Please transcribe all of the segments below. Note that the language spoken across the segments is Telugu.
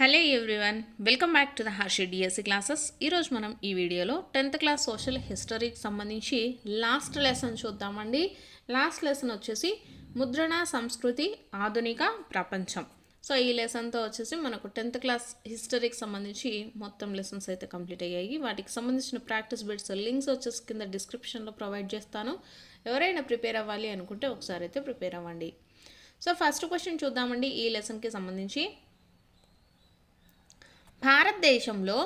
Hello everyone welcome back to the Harshi DSC classes. ఈరోజు మనం ఈ వీడియోలో టెన్త్ క్లాస్ సోషల్ హిస్టరీకి సంబంధించి లాస్ట్ లెసన్ చూద్దామండి. లాస్ట్ లెసన్ వచ్చేసి ముద్రణ సంస్కృతి ఆధునిక ప్రపంచం. సో ఈ లెసన్తో వచ్చేసి మనకు టెన్త్ క్లాస్ హిస్టరీకి సంబంధించి మొత్తం లెసన్స్ అయితే కంప్లీట్ అయ్యాయి. వాటికి సంబంధించిన ప్రాక్టీస్ బిట్స్ లింక్స్ వచ్చేసి కింద డిస్క్రిప్షన్లో ప్రొవైడ్ చేస్తాను. ఎవరైనా ప్రిపేర్ అవ్వాలి అనుకుంటే ఒకసారి అయితే ప్రిపేర్ అవ్వండి. సో ఫస్ట్ క్వశ్చన్ చూద్దామండి ఈ లెసన్కి సంబంధించి. భారతదేశంలో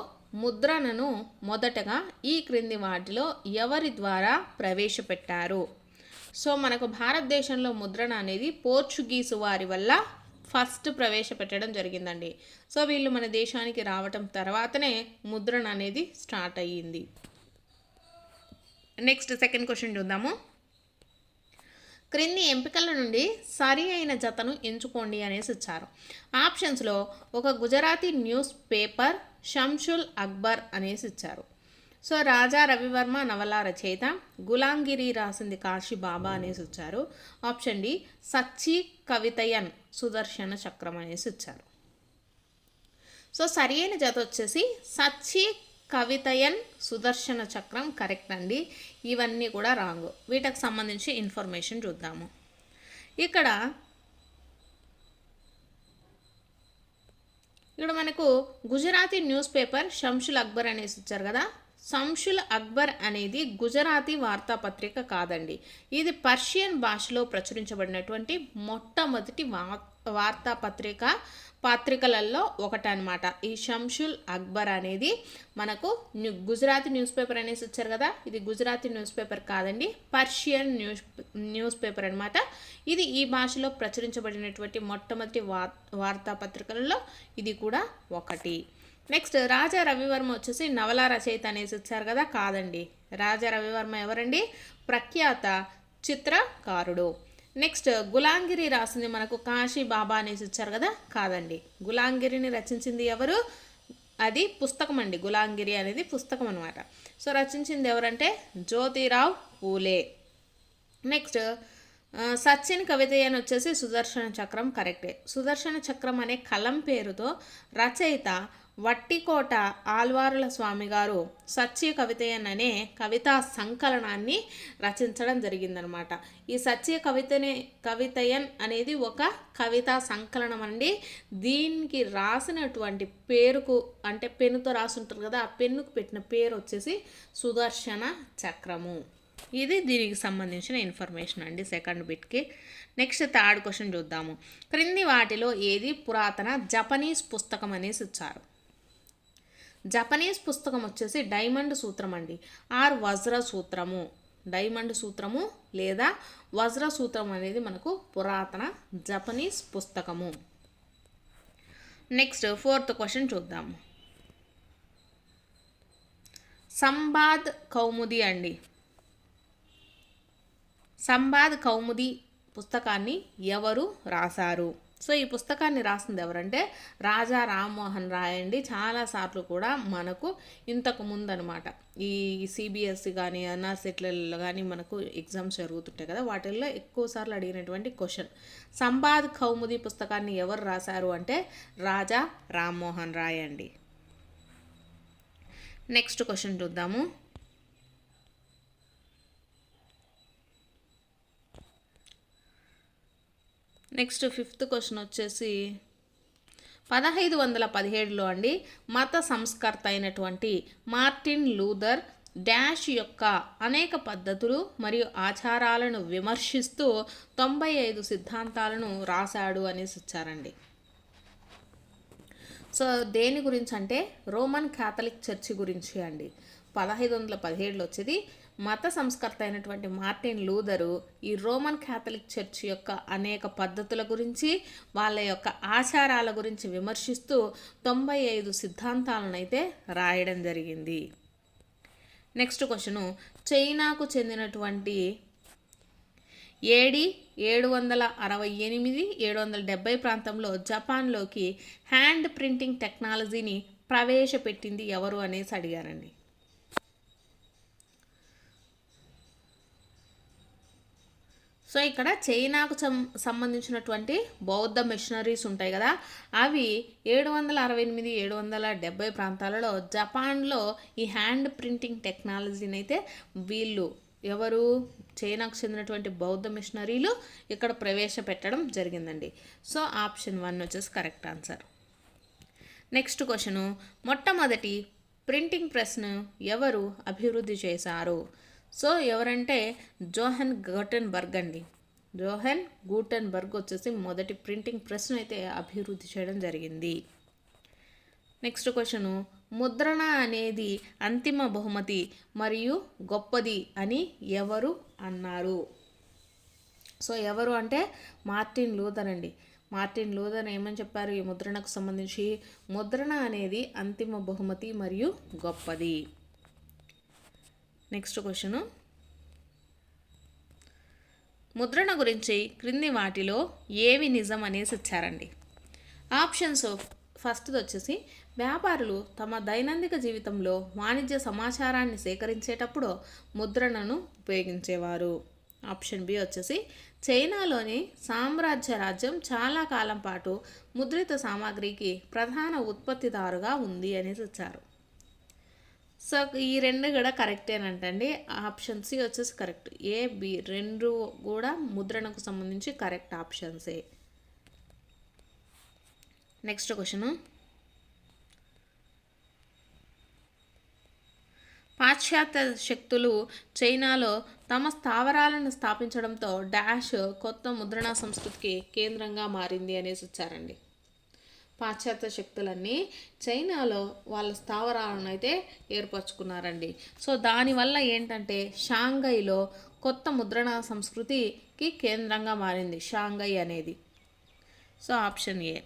ముద్రణను మొదటగా ఈ క్రింది వాటిలో ఎవరి ద్వారా ప్రవేశపెట్టారు? సో మనకు భారతదేశంలో ముద్రణ అనేది పోర్చుగీసు వారి వల్ల ఫస్ట్ ప్రవేశపెట్టడం జరిగిందండి. సో వీళ్ళు మన దేశానికి రావటం తర్వాతనే ముద్రణ అనేది స్టార్ట్ అయ్యింది. నెక్స్ట్ సెకండ్ క్వశ్చన్ చూద్దాము. క్రింది ఎంపికల నుండి సరి అయిన జతను ఎంచుకోండి అనేసి ఇచ్చారు. ఆప్షన్స్లో ఒక గుజరాతీ న్యూస్ పేపర్ షంషుల్ అక్బర్ అనేసి ఇచ్చారు. సో రాజా రవివర్మ నవల రచయిత గులాంగిరి రాసింది కాశీ బాబా అనేసి ఇచ్చారు. ఆప్షన్ డి సచ్చి కవితయన్ సుదర్శన చక్రం అనేసి ఇచ్చారు. సో సరి అయిన జత వచ్చేసి సచ్చి కవితయన్ సుదర్శన చక్రం కరెక్ట్ అండి. ఇవన్నీ కూడా రాంగ్. వీటికి సంబంధించి ఇన్ఫర్మేషన్ చూద్దాము. ఇక్కడ ఇక్కడ మనకు గుజరాతీ న్యూస్ పేపర్ షంషుల్ అక్బర్ అనేసి ఇచ్చారు కదా. సంషుల్ అక్బర్ అనేది గుజరాతీ వార్తాపత్రిక కాదండి. ఇది పర్షియన్ భాషలో ప్రచురించబడినటువంటి మొట్టమొదటి వా వార్తాపత్రిక పత్రికలలో ఒకటనమాట ఈ షంషుల్ అక్బర్ అనేది మనకు న్యూ గుజరాతీ న్యూస్ పేపర్ అనేసి వచ్చారు కదా? ఇది గుజరాతీ న్యూస్ పేపర్ కాదండి పర్షియన్ న్యూస్ న్యూస్ పేపర్ అనమాట ఇది ఈ భాషలో ప్రచురించబడినటువంటి మొట్టమొదటి వార్ వార్తాపత్రికలలో ఇది కూడా ఒకటి. నెక్స్ట్ రాజా రవివర్మ వచ్చేసి నవల రచయిత అనేసి వచ్చారు కదా? కాదండి. రాజా రవివర్మ ఎవరండి? ప్రఖ్యాత చిత్రకారుడు. నెక్స్ట్ గులాంగిరి రాసింది మనకు కాశీ బాబా అనేసి ఇచ్చారు కదా? కాదండి. గులాంగిరిని రచించింది ఎవరు? అది పుస్తకం అండి. గులాంగిరి అనేది పుస్తకం అనమాట సో రచించింది ఎవరంటే జ్యోతిరావు పూలే. నెక్స్ట్ సచిన్ కవితయ్యని వచ్చేసి సుదర్శన చక్రం కరెక్టే. సుదర్శన చక్రం అనే కలం పేరుతో రచయిత వట్టికోట ఆల్వారుల స్వామి గారు సత్య కవితయన్ అనే కవితా సంకలనాన్ని రచించడం జరిగిందనమాట ఈ సత్య కవితనే కవితయన్ అనేది ఒక కవితా సంకలనం అండి. దీనికి రాసినటువంటి పేరుకు అంటే పెన్నుతో రాసుంటారు కదా ఆ పెన్నుకు పెట్టిన పేరు వచ్చేసి సుదర్శన చక్రము. ఇది దీనికి సంబంధించిన ఇన్ఫర్మేషన్ అండి సెకండ్ బిట్కి. నెక్స్ట్ థర్డ్ క్వశ్చన్ చూద్దాము. క్రింది వాటిలో ఏది పురాతన జపనీస్ పుస్తకం అనేసి ఇచ్చారు. జపనీస్ పుస్తకం వచ్చేసి డైమండ్ సూత్రం అండి. ఆర్ వజ్ర సూత్రము. డైమండ్ సూత్రము లేదా వజ్ర సూత్రం అనేది మనకు పురాతన జపనీస్ పుస్తకము. నెక్స్ట్ ఫోర్త్ క్వశ్చన్ చూద్దాము సంబాద్ కౌముది అండి. సంబాద్ కౌముది పుస్తకాన్ని ఎవరు రాశారు? సో ఈ పుస్తకాన్ని రాసింది ఎవరంటే రాజా రామ్మోహన్ రాయ్ అండి. చాలాసార్లు కూడా మనకు ఇంతకు ముందు అనమాట ఈ సిబిఎస్సి కానీ అన్నాసెట్లలో కానీ మనకు ఎగ్జామ్స్ జరుగుతుంటాయి కదా వాటిల్లో ఎక్కువ సార్లు అడిగినటువంటి క్వశ్చన్. సంబాద్ కౌముది పుస్తకాన్ని ఎవరు రాశారు అంటే రాజా రామ్మోహన్ రాయ్ అండి. నెక్స్ట్ క్వశ్చన్ చూద్దాము. నెక్స్ట్ ఫిఫ్త్ క్వశ్చన్ వచ్చేసి పదహైదు వందల పదిహేడులో అండి మత సంస్కర్త అయినటువంటి మార్టిన్ లూథర్ డాష్ యొక్క అనేక పద్ధతులు మరియు ఆచారాలను విమర్శిస్తూ తొంభై ఐదు సిద్ధాంతాలను రాశాడు అనేసి ఇచ్చారండి. సో దేని గురించి అంటే రోమన్ క్యాథలిక్ చర్చి గురించి అండి. పదహైదు వందల పదిహేడులో వచ్చేది మత సంస్కర్త అయినటువంటి మార్టిన్ లూదరు ఈ రోమన్ క్యాథలిక్ చర్చ్ యొక్క అనేక పద్ధతుల గురించి వాళ్ళ యొక్క ఆచారాల గురించి విమర్శిస్తూ తొంభై ఐదు సిద్ధాంతాలను అయితే రాయడం జరిగింది. నెక్స్ట్ క్వశ్చను చైనాకు చెందినటువంటి ఏడి ఏడు వందల అరవై ఎనిమిది ఏడు వందల డెబ్బై ప్రాంతంలో జపాన్లోకి హ్యాండ్ ప్రింటింగ్ టెక్నాలజీని ప్రవేశపెట్టింది ఎవరు అనేసి అడిగారండి. సో ఇక్కడ చైనాకు సం సంబంధించినటువంటి బౌద్ధ మిషనరీస్ ఉంటాయి కదా అవి ఏడు వందల అరవై ఎనిమిది ఏడు వందల డెబ్బై ప్రాంతాలలో జపాన్లో ఈ హ్యాండ్ ప్రింటింగ్ టెక్నాలజీని అయితే వీళ్ళు ఎవరు చైనాకు చెందినటువంటి బౌద్ధ మిషనరీలు ఇక్కడ ప్రవేశపెట్టడం జరిగిందండి. సో ఆప్షన్ వన్ వచ్చేసి కరెక్ట్ ఆన్సర్. నెక్స్ట్ క్వశ్చను మొట్టమొదటి ప్రింటింగ్ ప్రెస్ను ఎవరు అభివృద్ధి చేశారు? సో ఎవరంటే జోహన్ గోటెన్బర్గ్ అండి. జోహన్ గూటెన్బర్గ్ వచ్చేసి మొదటి ప్రింటింగ్ ప్రెస్ను అయితే అభివృద్ధి చేయడం జరిగింది. నెక్స్ట్ క్వశ్చను ముద్రణ అనేది అంతిమ బహుమతి మరియు గొప్పది అని ఎవరు అన్నారు? సో ఎవరు అంటే మార్టిన్ లూథర్ అండి. మార్టిన్ లూథర్ ఏమని చెప్పారు? ఈ ముద్రణకు సంబంధించి ముద్రణ అనేది అంతిమ బహుమతి మరియు గొప్పది. నెక్స్ట్ క్వశ్చను ముద్రణ గురించి క్రింది వాటిలో ఏవి నిజం అనేసి ఇచ్చారండి. ఆప్షన్స్ ఫస్ట్ది వచ్చేసి వ్యాపారులు తమ దైనందిక జీవితంలో వాణిజ్య సమాచారాన్ని సేకరించేటప్పుడు ముద్రణను ఉపయోగించేవారు. ఆప్షన్ బి వచ్చేసి చైనాలోని సామ్రాజ్య రాజ్యం చాలా కాలం పాటు ముద్రిత సామాగ్రికి ప్రధాన ఉత్పత్తిదారుగా ఉంది అనేసి ఇచ్చారు. సో ఈ రెండు కూడా కరెక్టేనంటండి. ఆప్షన్ సి వచ్చేసి కరెక్ట్. ఏ బి రెండు కూడా ముద్రణకు సంబంధించి కరెక్ట్ ఆప్షన్సే నెక్స్ట్ క్వశ్చను. పాశ్చాత్య శక్తులు చైనాలో తమ స్థావరాలను స్థాపించడంతో డాష్ కొత్త ముద్రణ సంస్కృతికి కేంద్రంగా మారింది అనేసి వచ్చారండి. పాశ్చాత్య శక్తులన్నీ చైనాలో వాళ్ళ స్థావరాలను అయితే ఏర్పరచుకున్నారండి. సో దానివల్ల ఏంటంటే షాంఘైలో కొత్త ముద్రణ సంస్కృతికి కేంద్రంగా మారింది షాంఘై అనేది. So option A.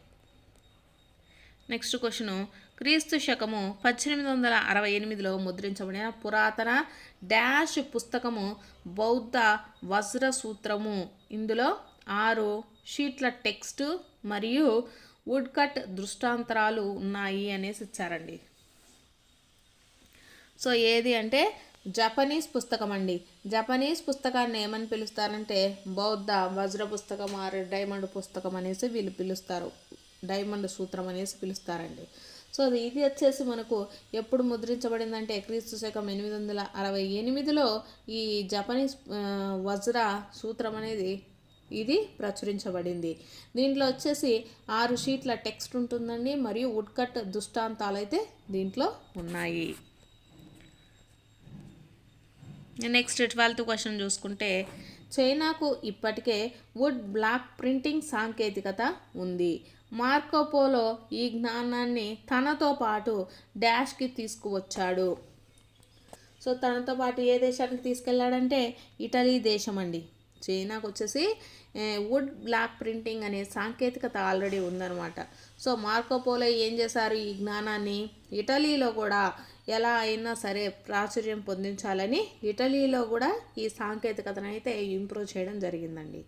Next question. క్రీస్తు శకము పద్దెనిమిది వందల అరవై ఎనిమిదిలో ముద్రించబడిన పురాతన డాష్ పుస్తకము బౌద్ధ వజ్ర సూత్రము ఇందులో ఆరు షీట్ల టెక్స్ట్ మరియు వుడ్ కట్ దృష్టాంతరాలు ఉన్నాయి అనేసి ఇచ్చారండి. సో ఏది అంటే జపనీస్ పుస్తకం అండి. జపనీస్ పుస్తకాన్ని ఏమని పిలుస్తారంటే బౌద్ధ వజ్ర పుస్తకం ఆర్ డైమండ్ పుస్తకం అనేసి వీళ్ళు పిలుస్తారు. డైమండ్ సూత్రం అనేసి పిలుస్తారండి. సో అది ఇది వచ్చేసి మనకు ఎప్పుడు ముద్రించబడిందంటే క్రీస్తు శకం ఎనిమిది వందల అరవై ఎనిమిదిలో ఈ జపనీస్ వజ్ర సూత్రం అనేది ఇది ప్రచురించబడింది. దీంట్లో వచ్చేసి ఆరు షీట్ల టెక్స్ట్ ఉంటుందండి. మరియు వుడ్ కట్ దృష్టాంతాలు అయితే దీంట్లో ఉన్నాయి. నెక్స్ట్ ట్వెల్త్ క్వశ్చన్ చూసుకుంటే చైనాకు ఇప్పటికే వుడ్ బ్లాక్ ప్రింటింగ్ సాంకేతికత ఉంది. మార్కోపోలో ఈ జ్ఞానాన్ని తనతో పాటు డాష్కి తీసుకువచ్చాడు. సో తనతో పాటు ఏ దేశానికి తీసుకెళ్ళాడంటే ఇటలీ దేశం అండి చైనాకు వచ్చేసి వుడ్ బ్లాక్ ప్రింటింగ్ అనే సాంకేతికత ఆల్రెడీ ఉందన్నమాట. సో మార్కోపోలో ఏం చేశారు? ఈ జ్ఞానాన్ని ఇటలీలో కూడా ఎలా అయినా సరే ప్రాచుర్యం పొందించాలని ఇటలీలో కూడా ఈ సాంకేతికతను అయితే ఇంప్రూవ్ చేయడం జరిగిందండి.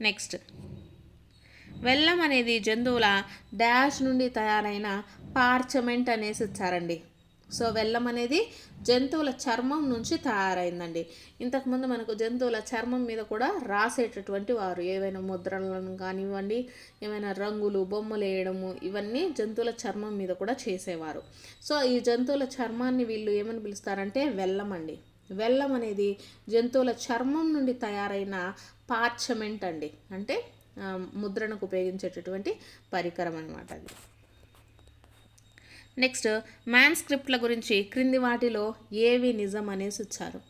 నెక్స్ట్. వెల్లం అనేది జంతువుల డాష్ నుండి తయారైన పార్చమెంట్ అనేసి ఇచ్చారండి. సో వెల్లం అనేది జంతువుల చర్మం నుంచి తయారైందండి. ఇంతకుముందు మనకు జంతువుల చర్మం మీద కూడా రాసేటటువంటి వారు ఏవైనా ముద్రలను కానివ్వండి ఏమైనా రంగులు బొమ్మలు వేయడము ఇవన్నీ జంతువుల చర్మం మీద కూడా చేసేవారు. సో ఈ జంతువుల చర్మాన్ని వీళ్ళు ఏమని పిలుస్తారంటే వెల్లం అండి. వెల్లం అనేది జంతువుల చర్మం నుండి తయారైన పార్చమెంట్ అండి. అంటే ముద్రణకు ఉపయోగించేటటువంటి పరికరం అనమాట అది. నెక్స్ట్ మ్యాన్ స్క్రిప్ట్ల గురించి క్రింది వాటిలో ఏవి నిజం అనేసి ఇచ్చారు.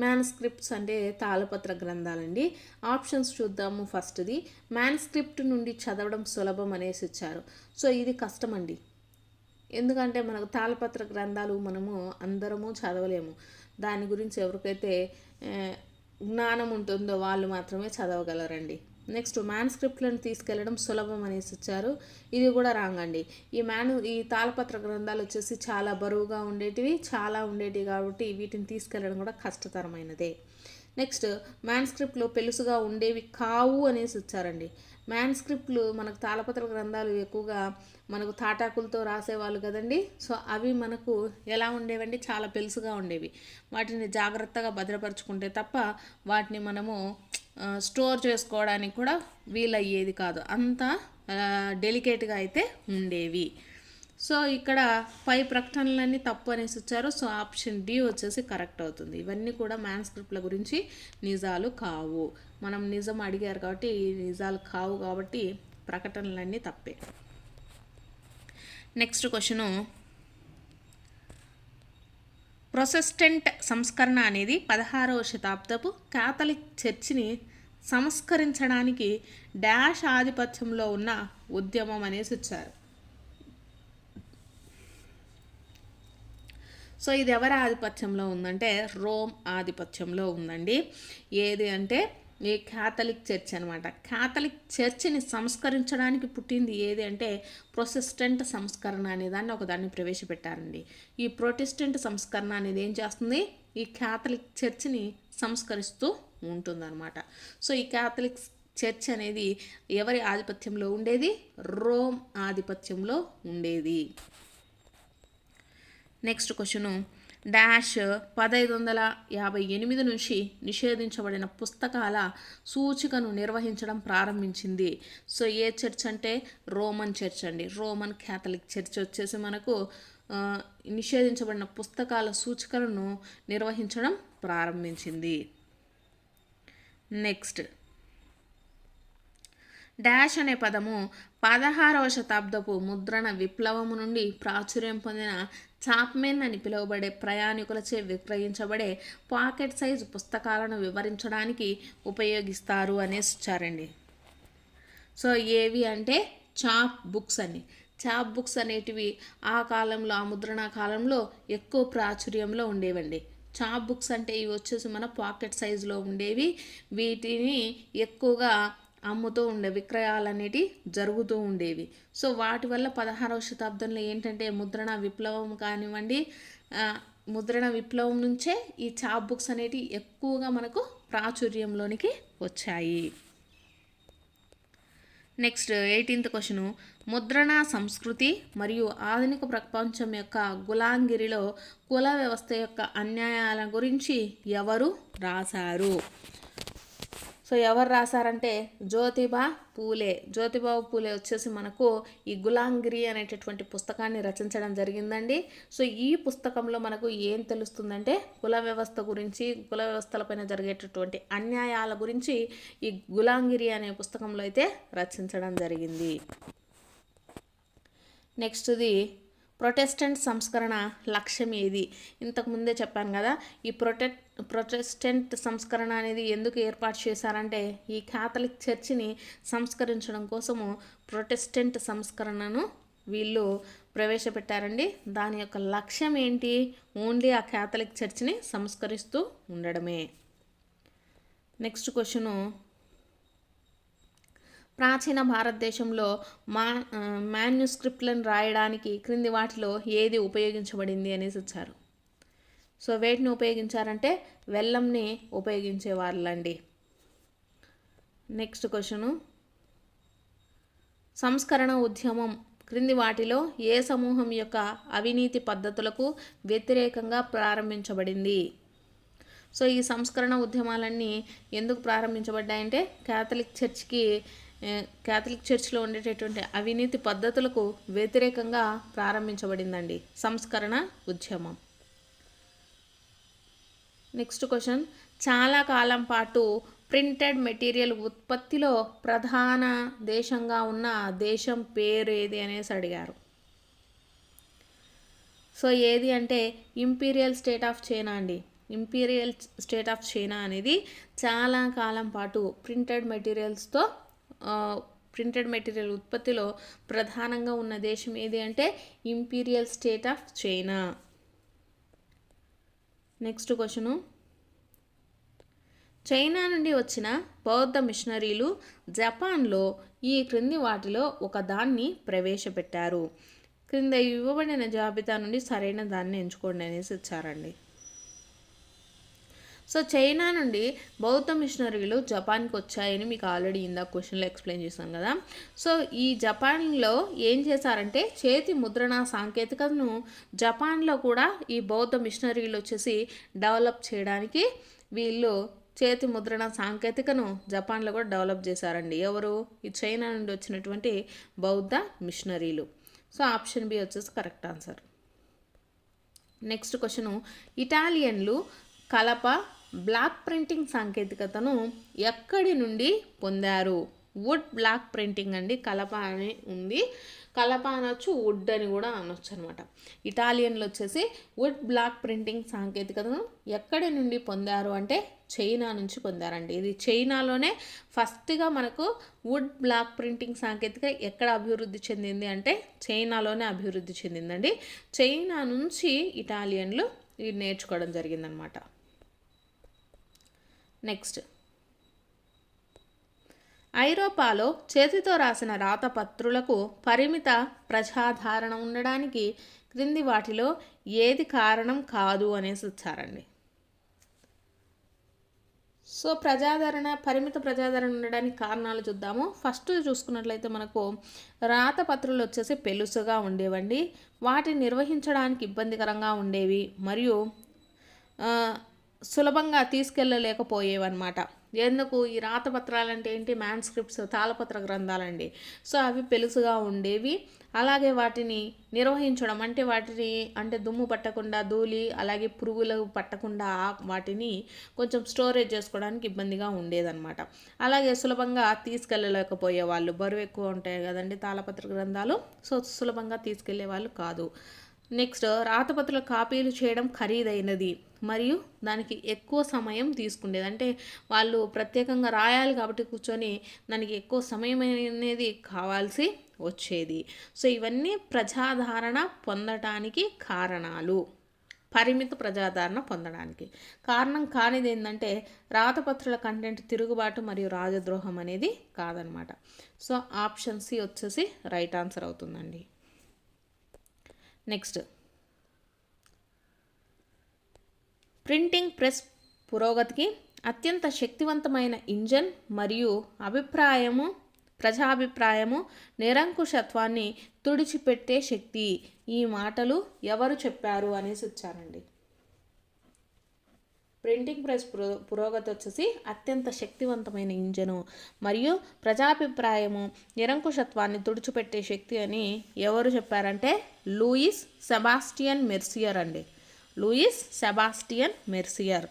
మ్యాన్ స్క్రిప్ట్స్ అంటే తాళపత్ర గ్రంథాలండి. ఆప్షన్స్ చూద్దాము ఫస్ట్ది. మ్యాన్ స్క్రిప్ట్ నుండి చదవడం సులభం అనేసి ఇచ్చారు. సో ఇది కష్టం అండి ఎందుకంటే మనకు తాళపత్ర గ్రంథాలు మనము అందరము చదవలేము. దాని గురించి ఎవరికైతే జ్ఞానం ఉంటుందో వాళ్ళు మాత్రమే చదవగలరండి. నెక్స్ట్ మ్యాన్ స్క్రిప్ట్లను తీసుకెళ్ళడం సులభం అనేసి ఇచ్చారు. ఇది కూడా రాంగ్ అండి ఈ మ్యాను ఈ తాళపత్ర గ్రంథాలు వచ్చేసి చాలా బరువుగా ఉండేటివి చాలా ఉండేటివి కాబట్టి వీటిని తీసుకెళ్ళడం కూడా కష్టతరమైనదే. నెక్స్ట్ మ్యాన్స్క్రిప్ట్లు పెలుసుగా ఉండేవి కావు అనేసి ఇచ్చారండి. మ్యాన్స్క్రిప్ట్లు మనకు తాళపత్ర గ్రంథాలు ఎక్కువగా మనకు తాటాకులతో రాసేవాళ్ళు కదండి. సో అవి మనకు ఎలా ఉండేవండి చాలా పెలుసుగా ఉండేవి. వాటిని జాగ్రత్తగా భద్రపరుచుకుంటే తప్ప వాటిని మనము స్టోర్ చేసుకోవడానికి కూడా వీలయ్యేది కాదు. అంత డెలికేట్గా అయితే ఉండేవి. సో ఇక్కడ పై ప్రకటనలన్నీ తప్పు అనేసి వచ్చారు సో ఆప్షన్ డి వచ్చేసి కరెక్ట్ అవుతుంది. ఇవన్నీ కూడా మ్యాన్స్క్రిప్ట్ల గురించి నిజాలు కావు. మనం నిజం అడిగారు కాబట్టి నిజాలు కావు కాబట్టి ప్రకటనలన్నీ తప్పే. నెక్స్ట్ క్వశ్చను ప్రొసెస్టెంట్ సంస్కరణ అనేది పదహారవ శతాబ్దపు కాథలిక్ చర్చిని సంస్కరించడానికి డాష్ ఆధిపత్యంలో ఉన్న ఉద్యమం అనేసి వచ్చారు. సో ఇది ఎవరి ఆధిపత్యంలో ఉందంటే రోమ్ ఆధిపత్యంలో ఉందండి. ఏది అంటే ఈ క్యాథలిక్ చర్చ్ అనమాట క్యాథలిక్ చర్చిని సంస్కరించడానికి పుట్టింది ఏది అంటే ప్రొటెస్టెంట్ సంస్కరణ అనే దాన్ని ఒకదాన్ని ప్రవేశపెట్టారండి. ఈ ప్రొటెస్టెంట్ సంస్కరణ అనేది ఏం చేస్తుంది? ఈ క్యాథలిక్ చర్చిని సంస్కరిస్తూ ఉంటుందన్నమాట. సో ఈ క్యాథలిక్ చర్చ్ అనేది ఎవరి ఆధిపత్యంలో ఉండేది? రోమ్ ఆధిపత్యంలో ఉండేది. నెక్స్ట్ క్వశ్చను డాష్ పదహైదు వందల యాభై ఎనిమిది నుంచి నిషేధించబడిన పుస్తకాల సూచికను నిర్వహించడం ప్రారంభించింది. సో ఏ చర్చ్ అంటే? రోమన్ చర్చ్ అండి. రోమన్ క్యాథలిక్ చర్చ్ వచ్చేసి మనకు నిషేధించబడిన పుస్తకాల సూచికలను నిర్వహించడం ప్రారంభించింది. నెక్స్ట్ డాష్ అనే పదము పదహారవ శతాబ్దపు ముద్రణ విప్లవము నుండి ప్రాచుర్యం పొందిన చాప్మెన్ అని పిలువబడే ప్రయాణికులచే విక్రయించబడే పాకెట్ సైజు పుస్తకాలను వివరించడానికి ఉపయోగిస్తారు అనేసి ఇచ్చారండి. సో ఏవి అంటే చాప్ బుక్స్ అని చాప్ బుక్స్ అనేటివి ఆ కాలంలో ఆ ముద్రణ కాలంలో ఎక్కువ ప్రాచుర్యంలో ఉండేవండి. చాప్ బుక్స్ అంటే ఇవి వచ్చేసి మన పాకెట్ సైజులో ఉండేవి. వీటిని ఎక్కువగా అమ్ముతూ ఉండే విక్రయాలు అనేటివి జరుగుతూ ఉండేవి. సో వాటి వల్ల పదహారవ శతాబ్దంలో ఏంటంటే ముద్రణ విప్లవం కానివ్వండి ముద్రణ విప్లవం నుంచే ఈ చాప్ బుక్స్ అనేటివి ఎక్కువగా మనకు ప్రాచుర్యంలోనికి వచ్చాయి. Next eighteenth question. ముద్రణ సంస్కృతి మరియు ఆధునిక ప్రపంచం యొక్క గులాంగిరిలో కుల వ్యవస్థ యొక్క అన్యాయాల గురించి ఎవరు రాశారు? సో ఎవరు రాశారంటే జ్యోతిబా పూలే. జ్యోతిబాబు పూలే వచ్చేసి మనకు ఈ గులాంగిరి అనేటటువంటి పుస్తకాన్ని రచించడం జరిగిందండి. సో ఈ పుస్తకంలో మనకు ఏం తెలుస్తుందంటే కుల వ్యవస్థ గురించి కుల వ్యవస్థలపైన జరిగేటటువంటి అన్యాయాల గురించి ఈ గులాంగిరి అనే పుస్తకంలో అయితే రచించడం జరిగింది. నెక్స్ట్ది ప్రొటెస్టెంట్ సంస్కరణ లక్ష్యం ఏది? ఇంతకు ముందే చెప్పాను కదా ఈ ప్రొటె ప్రొటెస్టెంట్ సంస్కరణ అనేది ఎందుకు ఏర్పాటు చేశారంటే ఈ క్యాథలిక్ చర్చిని సంస్కరించడం కోసము ప్రొటెస్టెంట్ సంస్కరణను వీళ్ళు ప్రవేశపెట్టారండి. దాని యొక్క లక్ష్యం ఏంటి? ఓన్లీ ఆ క్యాథలిక్ చర్చిని సంస్కరిస్తూ ఉండడమే. నెక్స్ట్ క్వశ్చను ప్రాచీన భారతదేశంలో మా మాన్యుస్క్రిప్ట్లను రాయడానికి క్రింది వాటిలో ఏది ఉపయోగించబడింది అనేసి వచ్చారు. సో వేటిని ఉపయోగించారంటే వెల్లంని ఉపయోగించేవాళ్ళండి. Next question. సంస్కరణ ఉద్యమం క్రింది వాటిలో ఏ సమూహం యొక్క అవినీతి పద్ధతులకు వ్యతిరేకంగా ప్రారంభించబడింది? సో ఈ సంస్కరణ ఉద్యమాలన్నీ ఎందుకు ప్రారంభించబడ్డాయంటే క్యాథలిక్ చర్చ్కి క్యాథలిక్ చర్చ్లో ఉండేటటువంటి అవినీతి పద్ధతులకు వ్యతిరేకంగా ప్రారంభించబడిందండి. సంస్కరణ ఉద్యమం. Next question. చాలా కాలం పాటు ప్రింటెడ్ మెటీరియల్ ఉత్పత్తిలో ప్రధాన దేశంగా ఉన్న దేశం పేరు ఏది అనేసి అడిగారు. సో ఏది అంటే ఇంపీరియల్ స్టేట్ ఆఫ్ చైనా అండి. ఇంపీరియల్ స్టేట్ ఆఫ్ చైనా అనేది చాలా కాలం పాటు ప్రింటెడ్ మెటీరియల్స్తో ప్రింటెడ్ మెటీరియల్ ఉత్పత్తిలో ప్రధానంగా ఉన్న దేశం ఏది అంటే imperial state of China next question China నుండి వచ్చిన బౌద్ధ మిషనరీలు జపాన్లో ఈ క్రింది వాటిలో ఒక దాన్ని ప్రవేశపెట్టారు. క్రింద ఇవ్వబడిన జాబితా నుండి సరైన దాన్ని ఎంచుకోండి అనేసి ఇచ్చారండి. సో చైనా నుండి బౌద్ధ మిషనరీలు జపాన్కి వచ్చాయని మీకు ఆల్రెడీ ఇందాక క్వశ్చన్లో ఎక్స్ప్లెయిన్ చేశాను కదా. సో ఈ జపాన్లో ఏం చేశారంటే చేతి ముద్రణ సాంకేతికతను జపాన్లో కూడా ఈ బౌద్ధ మిషనరీలు వచ్చేసి డెవలప్ చేయడానికి వీళ్ళు చేతి ముద్రణ సాంకేతికను జపాన్లో కూడా డెవలప్ చేశారండి. ఎవరు? ఈ చైనా నుండి వచ్చినటువంటి బౌద్ధ మిషనరీలు. సో ఆప్షన్ బి వచ్చేసి కరెక్ట్ ఆన్సర్. నెక్స్ట్ క్వశ్చను ఇటాలియన్లు కలప బ్లాక్ ప్రింటింగ్ సాంకేతికతను ఎక్కడి నుండి పొందారు? వుడ్ బ్లాక్ ప్రింటింగ్ అండి కలప అని ఉంది. కలప అనొచ్చు వుడ్ అని కూడా అనొచ్చు అనమాట ఇటాలియన్లు వచ్చేసి వుడ్ బ్లాక్ ప్రింటింగ్ సాంకేతికతను ఎక్కడి నుండి పొందారు అంటే చైనా నుంచి పొందారండి. ఇది చైనాలోనే ఫస్ట్గా మనకు వుడ్ బ్లాక్ ప్రింటింగ్ సాంకేతిక ఎక్కడ అభివృద్ధి చెందింది అంటే చైనాలోనే అభివృద్ధి చెందిందండి. చైనా నుంచి ఇటాలియన్లు ఇది నేర్చుకోవడం జరిగిందనమాట. నెక్స్ట్. ఐరోపాలో చేతితో రాసిన రాతపత్రులకు పరిమిత ప్రజాధారణ ఉండడానికి క్రింది వాటిలో ఏది కారణం కాదు అనేసి వచ్చారండి. సో ప్రజాదరణ పరిమిత ప్రజాదరణ ఉండడానికి కారణాలు చూద్దాము. ఫస్ట్ చూసుకున్నట్లయితే మనకు రాతపత్రులు వచ్చేసి పెలుసుగా ఉండేవండి. వాటిని నిర్వహించడానికి ఇబ్బందికరంగా ఉండేవి. మరియు సులభంగా తీసుకెళ్ళలేకపోయేవన్నమాట. ఎందుకు? ఈ రాతపత్రాలు అంటే ఏంటి? మ్యాన్స్క్రిప్ట్స్ తాళపత్ర గ్రంథాలండి. సో అవి పెలుసుగా ఉండేవి. అలాగే వాటిని నిర్వహించడం అంటే వాటిని అంటే దుమ్ము పట్టకుండా ధూళి అలాగే పురుగులు పట్టకుండా వాటిని కొంచెం స్టోరేజ్ చేసుకోవడానికి ఇబ్బందిగా ఉండేదన్నమాట. అలాగే సులభంగా తీసుకెళ్ళలేకపోయే వాళ్ళు బరువు ఎక్కువ ఉంటాయి కదండి తాళపత్ర గ్రంథాలు. సో సులభంగా తీసుకెళ్ళే వాళ్ళు కాదు. నెక్స్ట్ రాతపత్రుల కాపీలు చేయడం ఖరీదైనది. మరియు దానికి ఎక్కువ సమయం తీసుకుండేది. అంటే వాళ్ళు ప్రత్యేకంగా రాయాలి కాబట్టి కూర్చొని దానికి ఎక్కువ సమయం అనేది కావాల్సి వచ్చేది. సో ఇవన్నీ ప్రజాదరణ పొందటానికి కారణాలు. పరిమిత ప్రజాదరణ పొందడానికి. కారణం కానిది ఏంటంటే రాతపత్రుల కంటెంట్ తిరుగుబాటు మరియు రాజద్రోహం అనేది కాదనమాట. సో ఆప్షన్ సి వచ్చేసి రైట్ ఆన్సర్ అవుతుందండి. నెక్స్ట్. ప్రింటింగ్ ప్రెస్ పురోగతికి అత్యంత శక్తివంతమైన ఇంజన్ మరియు అభిప్రాయము ప్రజాభిప్రాయము నిరంకుశత్వాన్ని తుడిచిపెట్టే శక్తి. ఈ మాటలు ఎవరు చెప్పారు అనేసి వచ్చారండి ప్రింటింగ్ ప్రెస్ పురో పురోగతి వచ్చేసి అత్యంత శక్తివంతమైన ఇంజను మరియు ప్రజాభిప్రాయము నిరంకుశత్వాన్ని తుడిచిపెట్టే శక్తి అని ఎవరు చెప్పారంటే లూయిస్ సెబాస్టియన్ మెర్సియర్ అండి. Louis Sebastian Mercier.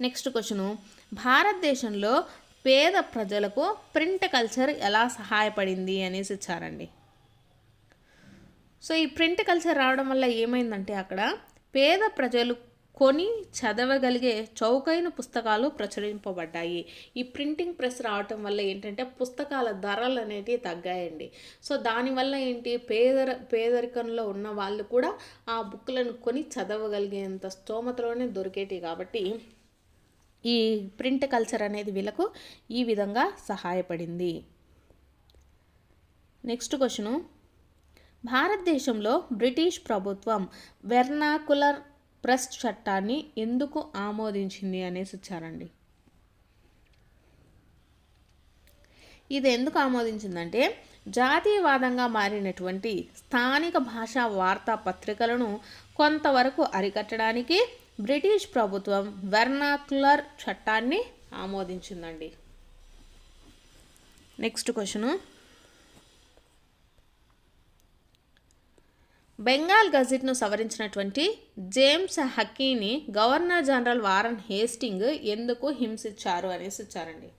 Next question. భారతదేశంలో పేద ప్రజలకు ప్రింట్ కల్చర్ ఎలా సహాయపడింది అనేసి ఇచ్చారండి. సో ఈ ప్రింట్ కల్చర్ రావడం వల్ల ఏమైందంటే అక్కడ పేద ప్రజలు కొని చదవగలిగే చౌకైన పుస్తకాలు ప్రచురింపబడ్డాయి. ఈ ప్రింటింగ్ ప్రెస్ రావటం వల్ల ఏంటంటే పుస్తకాల ధరలు అనేటివి తగ్గాయండి. సో దానివల్ల ఏంటి? పేదర పేదరికంలో ఉన్న వాళ్ళు కూడా ఆ బుక్లను కొని చదవగలిగేంత స్తోమతలోనే దొరికేటివి కాబట్టి ఈ ప్రింట్ కల్చర్ అనేది వీళ్ళకు ఈ విధంగా సహాయపడింది. Next question. భారతదేశంలో బ్రిటిష్ ప్రభుత్వం వెర్నాకులర్ ప్రెస్ చట్టాన్ని ఎందుకు ఆమోదించింది అనేసి ఇచ్చారండి. ఇది ఎందుకు ఆమోదించిందంటే జాతీయవాదంగా మారినటువంటి స్థానిక భాషా వార్తా పత్రికలను కొంతవరకు అరికట్టడానికి బ్రిటిష్ ప్రభుత్వం వెర్నాక్యులర్ చట్టాన్ని ఆమోదించిందండి. Next question. బెంగాల్ గజెట్ను సవరించినటువంటి జేమ్స్ హక్కీని గవర్నర్ జనరల్ వారన్ హేస్టింగ్ ఎందుకు హింసించారు అనేసి ఇచ్చారండి.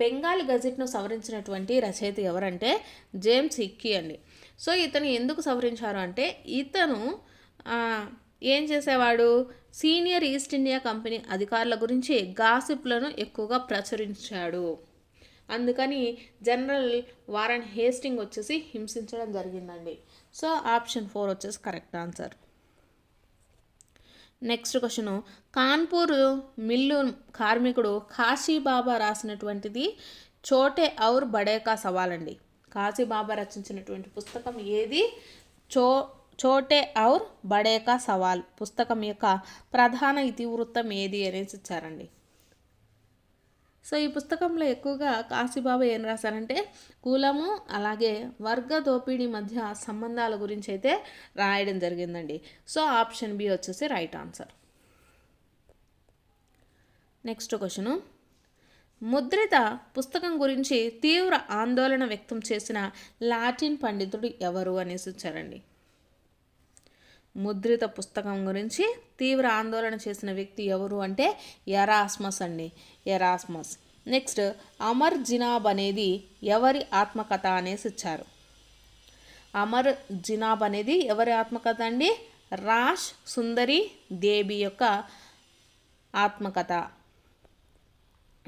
బెంగాల్ గజెట్ను సవరించినటువంటి రచయిత ఎవరంటే జేమ్స్ హిక్కీ అండి. సో ఇతను ఎందుకు సవరించారు అంటే ఇతను ఏం చేసేవాడు? సీనియర్ ఈస్ట్ ఇండియా కంపెనీ అధికారుల గురించి గాసిప్లను ఎక్కువగా ప్రచురించాడు. అందుకని జనరల్ వారన్ హేస్టింగ్ వచ్చేసి హింసించడం జరిగిందండి. సో ఆప్షన్ ఫోర్ వచ్చేసి correct answer. Next question. Kanpur mill కార్మికుడు కాశీబాబా రాసినటువంటిది చోటే ఔర్ బడేకా సవాల్ అండి కాశీబాబా రచించినటువంటి పుస్తకం ఏది? చో చోటే ఔర్ బడేకా సవాల్. పుస్తకం యొక్క ప్రధాన ఇతివృత్తం ఏది అనేసి ఇచ్చారండి. సో ఈ పుస్తకంలో ఎక్కువగా కాశీబాబా ఏం రాశారంటే కులము అలాగే వర్గ దోపిడీ మధ్య సంబంధాల గురించి అయితే రాయడం జరిగిందండి. సో ఆప్షన్ బి వచ్చేసి రైట్ ఆన్సర్. Next question. ముద్రిత పుస్తకం గురించి తీవ్ర ఆందోళన వ్యక్తం చేసిన లాటిన్ పండితుడు ఎవరు అనేసి వచ్చారండి. ముద్రిత పుస్తకం గురించి తీవ్ర ఆందోళన చేసిన వ్యక్తి ఎవరు అంటే ఎరాస్మస్ అండి. ఎరాస్మస్. నెక్స్ట్ అమర్ జినాబ్ అనేది ఎవరి ఆత్మకథ అనేసి ఇచ్చారు. అమర్ జినాబ్ అనేది ఎవరి ఆత్మకథ అండి? రాష్ సుందరి దేవి యొక్క ఆత్మకథ.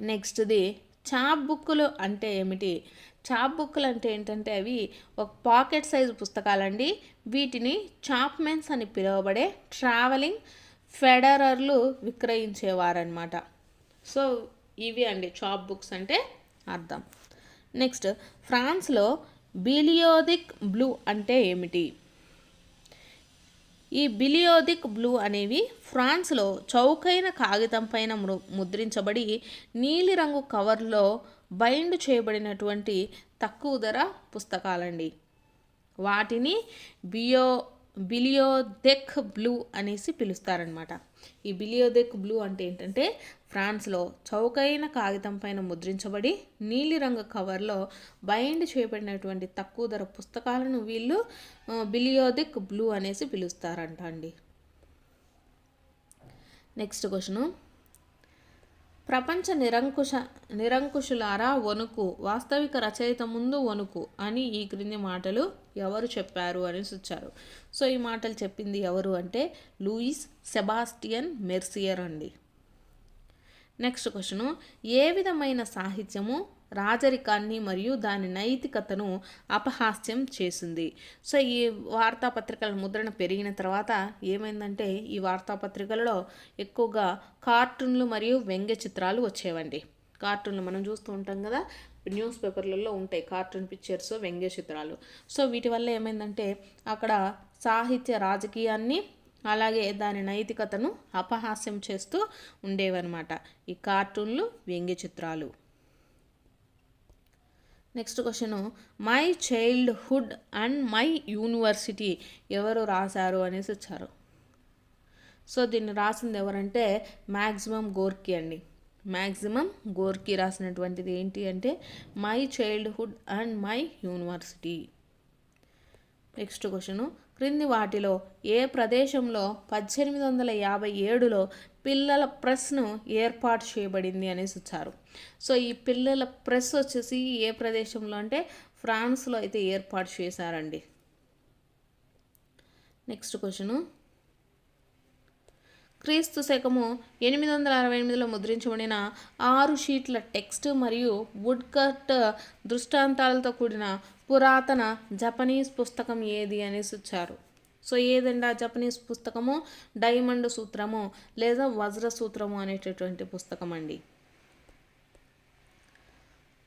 నెక్స్ట్ది చాప్ బుక్కులు అంటే ఏమిటి? చాప్ బుక్లు అంటే ఏంటంటే అవి ఒక పాకెట్ సైజు పుస్తకాలండి. వీటిని చాప్మెన్స్ అని పిలువబడే ట్రావెలింగ్ ఫెడరర్లు విక్రయించేవారనమాట సో ఇవి అండి చాప్ బుక్స్ అంటే అర్థం. నెక్స్ట్ ఫ్రాన్స్లో బిలియోదిక్ బ్లూ అంటే ఏమిటి? ఈ బిలియోదిక్ బ్లూ అనేవి ఫ్రాన్స్లో చౌకైన కాగితం పైన ముద్రించబడి నీలిరంగు కవర్లో బైండ్ చేయబడినటువంటి తక్కువ ధర పుస్తకాలండి. వాటిని బియో బిలియోదెక్ బ్లూ అనేసి పిలుస్తారనమాట ఈ బిలియోదెక్ బ్లూ అంటే ఏంటంటే ఫ్రాన్స్లో చౌకైన కాగితం పైన ముద్రించబడి నీలిరంగు కవర్లో బైండ్ చేయబడినటువంటి తక్కువ ధర పుస్తకాలను వీళ్ళు ఆ, బిలియోదెక్ బ్లూ అనేసి పిలుస్తారంట అండి. Next question. ప్రపంచ నిరంకుశ నిరంకుశులారా వణుకు వాస్తవిక రచయిత ముందు వణుకు అని ఈ క్రింది మాటలు ఎవరు చెప్పారు అని ఇచ్చారు సో ఈ మాటలు చెప్పింది ఎవరు అంటే లూయిస్ సెబాస్టియన్ మెర్సియర్ అండి. నెక్స్ట్ క్వశ్చను ఏ విధమైన సాహిత్యము రాజరికాన్ని మరియు దాని నైతికతను అపహాస్యం చేసింది? సో ఈ వార్తాపత్రికల ముద్రణ పెరిగిన తర్వాత ఏమైందంటే ఈ వార్తాపత్రికలలో ఎక్కువగా కార్టూన్లు మరియు వ్యంగ్య చిత్రాలు వచ్చేవండి. కార్టూన్లు మనం చూస్తూ ఉంటాం కదా న్యూస్ పేపర్లలో ఉంటాయి కార్టూన్ పిక్చర్స్ వ్యంగ్య చిత్రాలు. సో వీటి వల్ల ఏమైందంటే అక్కడ సాహిత్య రాజకీయాన్ని అలాగే దాని నైతికతను అపహాస్యం చేస్తూ ఉండేవన్నమాట. ఈ కార్టూన్లు వ్యంగ్య చిత్రాలు. Next question my childhood and my university ఎవరు రాశారు అనేసి వచ్చారు. సో దీన్ని రాసింది ఎవరంటే మ్యాక్సిమం గోర్కి అండి. మ్యాక్సిమం గోర్కి రాసినటువంటిది ఏంటి అంటే my childhood and my university. Next question క్రింది వాటిలో ఏ ప్రదేశంలో పద్దెనిమిది వందల యాభై ఏడులో పిల్లల ప్రెస్ను ఏర్పాటు చేయబడింది అనేసి వచ్చారు. సో ఈ పిల్లల ప్రెస్ వచ్చేసి ఏ ప్రదేశంలో అంటే ఫ్రాన్స్లో అయితే ఏర్పాటు చేశారండి. Next question. క్రీస్తు శకము ఎనిమిది వందల అరవై ఎనిమిదిలో ముద్రించబడిన ఆరు షీట్ల టెక్స్ట్ మరియు వుడ్ కట్ దృష్టాంతాలతో కూడిన పురాతన జపనీస్ పుస్తకం ఏది అనేసి వచ్చారు సో ఏదండి ఆ జపనీస్ పుస్తకము? డైమండ్ సూత్రము లేదా వజ్ర సూత్రము అనేటటువంటి పుస్తకం అండి.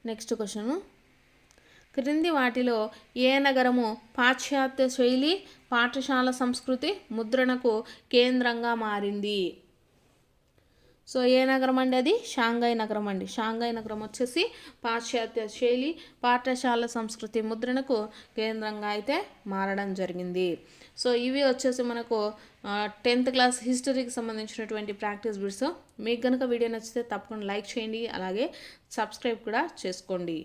Next question. క్రింది వాటిలో ఏ నగరము పాశ్చాత్య శైలి పాఠశాల సంస్కృతి ముద్రణకు కేంద్రంగా మారింది? సో ఏ నగరం అండి అది? షాంఘై నగరం అండి. షాంఘై నగరం వచ్చేసి పాశ్చాత్య శైలి పాఠశాల సంస్కృతి ముద్రణకు కేంద్రంగా అయితే మారడం జరిగింది. సో ఇవి వచ్చేసి మనకు టెన్త్ క్లాస్ హిస్టరీకి సంబంధించినటువంటి ప్రాక్టీస్ బిట్స్. మీకు కనుక వీడియో నచ్చితే తప్పకుండా లైక్ చేయండి అలాగే సబ్స్క్రైబ్ కూడా చేసుకోండి.